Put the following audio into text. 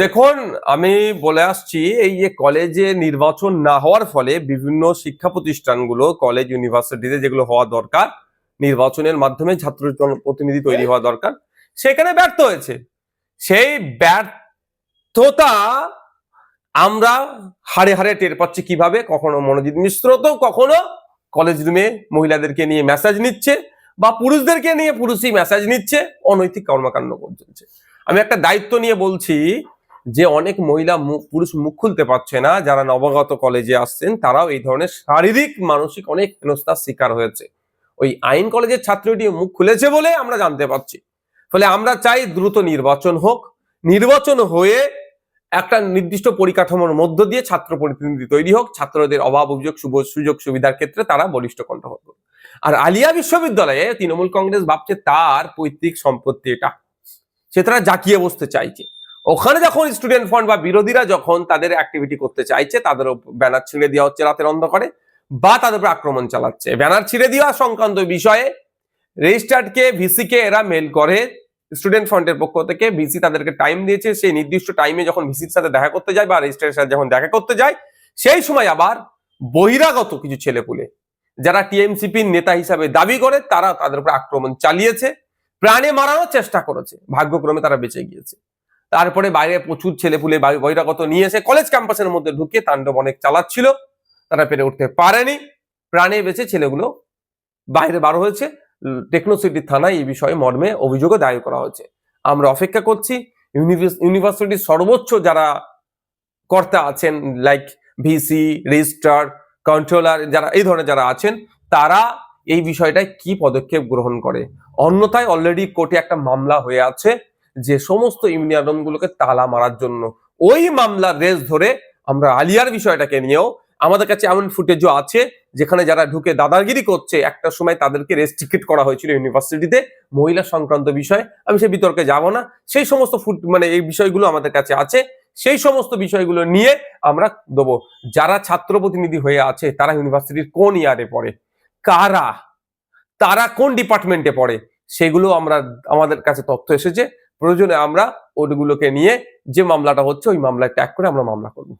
দেখুন, আমি বলে আসছি, এই যে কলেজে নির্বাচন না হওয়ার ফলে বিভিন্ন শিক্ষা প্রতিষ্ঠানগুলো, কলেজ, ইউনিভার্সিটিতে যেগুলো হওয়া দরকার, নির্বাচনের মাধ্যমে ছাত্র প্রতিনিধি তৈরি হওয়া দরকার, সেখানে ব্যর্থ হয়েছে। সেই ব্যর্থতা আমরা হাড়ে হাড়ে টের পাচ্ছি কীভাবে? কখনো মনোজিৎ মিশ্র তো কখনো কলেজ রুমে মহিলাদেরকে নিয়ে মেসেজ নিচ্ছে বা পুরুষদেরকে নিয়ে পুরুষই মেসেজ নিচ্ছে, অনৈতিক কর্মকাণ্ড চলছে আমি একটা দায়িত্ব নিয়ে বলছি যে অনেক মহিলা পুরুষ মুখ খুলতে পারছে না, যারা নবগত কলেজে আসছেন, তারাও এই ধরনের শারীরিক, মানসিক অনেক হেনস্থার শিকার হয়েছে। ওই আইন কলেজের ছাত্রটি মুখ খুলেছে বলে আমরা জানতে পারছি। ফলে আমরা চাই দ্রুত নির্বাচন হোক। নির্বাচন হয়ে একটা নির্দিষ্ট পরিকাঠামোর মধ্য দিয়ে ছাত্র প্রতিনিধি তৈরি হোক। ছাত্রদের অভাব, অভিযোগ সুযোগ, সুবিধার ক্ষেত্রে তারা বলিষ্ঠ কণ্ঠ হোক আর আলিয়া বিশ্ববিদ্যালয়ে তৃণমূল কংগ্রেস ভাবছে তার পৈতৃক সম্পত্তি এটা। সে তারা জাকিয়ে বসতে চাইছে। ওখানে যখন স্টুডেন্ট ফান্ড বা বিরোধীরা যখন তাদের অ্যাক্টিভিটি করতে চাইছে তাদের ব্যানার ছিঁড়ে দেওয়া হচ্ছে রাতের অন্ধকারে বা তাদের উপর আক্রমণ চালাচ্ছে। ব্যানার ছিঁড়ে দেওয়া সংক্রান্ত বিষয়ে রেজিস্টার্ডকে ভিসিকে এরা মেল করে। স্টুডেন্ট ফ্রন্টের পক্ষ থেকে ভিসি তাদেরকে টাইম দিয়েছে। সেই নির্দিষ্ট টাইমে যখন ভিসির সাথে দেখা করতে যায় বা রেজিস্ট্রারের সাথে যখন দেখা করতে যায়, সেই সময় আবার বহিরাগত কিছু ছেলেপুলে যারা টিএমসিপির নেতা হিসাবে দাবি করে, তারা তাদের উপর আক্রমণ চালিয়েছে, প্রাণে মারানোর চেষ্টা করেছে। ভাগ্যক্রমে তারা বেঁচে গিয়েছে। তারপরে বাইরে প্রচুর ছেলেপুলে বাই- বহিরাগত নিয়ে এসে কলেজ ক্যাম্পাসের মধ্যে ঢুকে তাণ্ডব অনেক চালাচ্ছিল। তারা পেরে উঠতে পারেনি। প্রাণে বেঁচে ছেলেগুলো বাইরে বার হয়েছে। টেকনোসিটি থানায় এই বিষয়ে মর্মে অভিযোগও দায়ের করা হয়েছে। আমরা অপেক্ষা করছি। ইউনিভার্সিটির সর্বোচ্চ যারা কর্তা আছেন লাইক ভিসি রেজিস্ট্রার কন্ট্রোলার যারা এই ধরনের যারা আছেন, তারা এই বিষয়টায় কি পদক্ষেপ গ্রহণ করে? অন্যথায় অলরেডি কোর্টে একটা মামলা হয়ে আছে। যে সমস্ত ইউনিয়ন গুলোকে তালা মারার জন্য। ওই মামলার রেস ধরে আমরা আলিয়ার বিষয়টাকে নিয়েও আমাদের কাছে এমন ফুটেজও আছে, যেখানে যারা ঢুকে দাদাগিরি করছে, একটা সময় তাদেরকে রেস্ট্রিক্টেড করা হয়েছিল ইউনিভার্সিটিতে। মহিলা সংক্রান্ত বিষয়, আমি সে বিতর্কে যাব না। সেই সমস্ত ফুট মানে এই বিষয়গুলো আমাদের কাছে আছে। সেই সমস্ত বিষয়গুলো নিয়ে আমরা দেবো। যারা ছাত্র প্রতিনিধি হয়ে আছে, তারা ইউনিভার্সিটির কোন ইয়ারে পড়ে? কারা? তারা কোন ডিপার্টমেন্টে পড়ে? সেগুলো আমরা আমাদের কাছে তথ্য এসেছে। প্রয়োজনে আমরা ওগুলোকে নিয়ে যে মামলাটা হচ্ছে ওই মামলায় ট্যাগ করে আমরা মামলা করব।